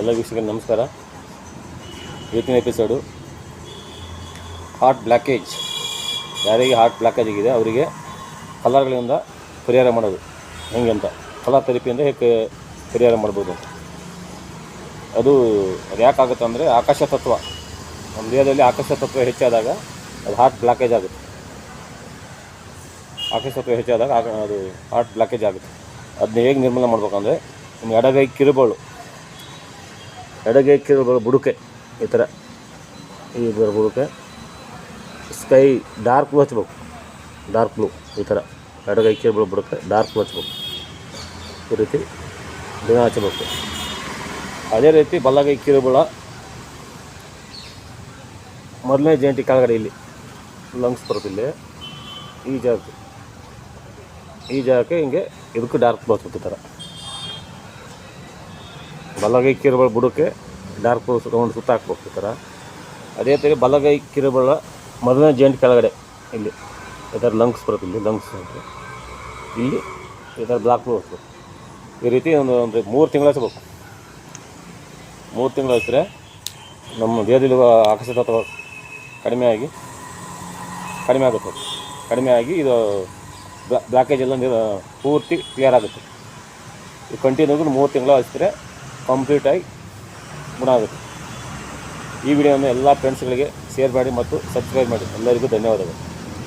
ಎಲ್ಲ ವೀಕ್ಷಕರಿಗೆ ನಮಸ್ಕಾರ. ಇವತ್ತಿನ ಎಪಿಸೋಡು ಹಾರ್ಟ್ ಬ್ಲಾಕೇಜ್ ಯಾರಿಗೆ ಹಾರ್ಟ್ ಬ್ಲಾಕೇಜ್ ಆಗಿದೆ, ಅವರಿಗೆ ಕಲರ್ಗಳಿಂದ ಪರಿಹಾರ ಮಾಡೋದು. ಹೆಂಗೆ ಅಂತ? ಕಲರ್ ಥೆರಪಿಯಿಂದ ಹೇಗೆ ಪರಿಹಾರ ಮಾಡ್ಬೋದು ಅಂತ. ಅದು ಅದು ಯಾಕಾಗುತ್ತೆ ಅಂದರೆ ಆಕಾಶ ತತ್ವ. ನಮ್ಮ ದೇಹದಲ್ಲಿ ಆಕಾಶ ತತ್ವ ಹೆಚ್ಚಾದಾಗ ಅದು ಹಾರ್ಟ್ ಬ್ಲಾಕೇಜ್ ಆಗುತ್ತೆ. ಆಕಾಶ ತತ್ವ ಹೆಚ್ಚಾದಾಗ ಅದು ಹಾರ್ಟ್ ಬ್ಲಾಕೇಜ್ ಆಗುತ್ತೆ. ಅದನ್ನ ಹೇಗೆ ನಿರ್ಮೂಲನೆ ಮಾಡ್ಬೇಕಂದ್ರೆ ನಿಮ್ಮ ಎಡಗೈ ಕಿರುಬಳು ಎಡಗೈ ಕಿರು ಬುಡುಕೆ, ಈ ಥರ. ಈ ಬುಡುಕೆ. ಸ್ಕೈ ಡಾರ್ಕ್ ಬ್ಲೂ ಹಚ್ಬೇಕು. ಡಾರ್ಕ್ ಬ್ಲೂ ಈ ಥರ. ಎಡಗೈ ಕಿರುಬಳು ಬುಡುಕೆ ಡಾರ್ಕ್ ಬ್ಲೂ ಹಚ್ಬೇಕು. ಈ ರೀತಿ ದಿನ ಹಚ್ಚಬೇಕು ಅದೇ ರೀತಿ ಬಲಗೈ ಕಿರುಬಳ ಮೊದಲನೇ ಜಂಟಿ ಕೆಳಗಡೆ ಇಲ್ಲಿ. ಲಂಗ್ಸ್ ಬರೋದಿಲ್ಲ ಈ ಜಾಗಕ್ಕೆ. ಈ ಜಾಗಕ್ಕೆ ಹಿಂಗೆ ಇದಕ್ಕೂ ಡಾರ್ಕ್ ಬರ್ತದೆ ಈ ಥರ. ಬಲಗೈ ಕಿರುಬಳ ಬುಡಕ್ಕೆ ಡಾರ್ಕ್ ರೌಂಡ್ ಸುತ್ತ ಹಾಕ್ಬೇಕು ಈ ಥರ. ಅದೇ ಥರ ಬಲಗೈ ಕಿರುಬಳ ಮೊದಲನೇ ಜಾಯಿಂಟ್ ಕೆಳಗಡೆ ಇಲ್ಲಿ, ಈ ಥರ ಲಂಗ್ಸ್ ಬರುತ್ತೆ ಇಲ್ಲಿ ಲಂಗ್ಸ್ ಇಲ್ಲಿ ಈ ಥರ ಬ್ಲಾಕ್ ಬರುತ್ತೆ ಈ ರೀತಿ ಒಂದು ಒಂದು ಮೂರು ತಿಂಗಳು ಹಚ್ಚಬೇಕು ಮೂರು ತಿಂಗಳು ಹಚ್ಚಿದ್ರೆ ನಮ್ಮ ದೇಹದಲ್ಲಿ ಆಕಾಶ ತತ್ವ ಕಡಿಮೆ ಆಗಿ, ಕಡಿಮೆ ಆಗುತ್ತೆ. ಕಡಿಮೆ ಆಗಿ ಇದು ಬ್ಲಾ ಬ್ಲಾಕೇಜ್ ಎಲ್ಲ ಪೂರ್ತಿ ಕ್ಲಿಯರ್ ಆಗುತ್ತೆ. ಈ ಕಂಟಿನ್ಯೂ ಮೂರು ತಿಂಗಳು ಹಚ್ಚಿದ್ರೆ ಕಂಪ್ಲೀಟಾಗಿ ಗುಣ ಆಗುತ್ತೆ ಈ ವಿಡಿಯೋವನ್ನು ಎಲ್ಲ ಫ್ರೆಂಡ್ಸ್ಗಳಿಗೆ ಶೇರ್ ಮಾಡಿ ಮತ್ತು ಸಬ್ಸ್ಕ್ರೈಬ್ ಮಾಡಿ. ಎಲ್ಲರಿಗೂ ಧನ್ಯವಾದಗಳು.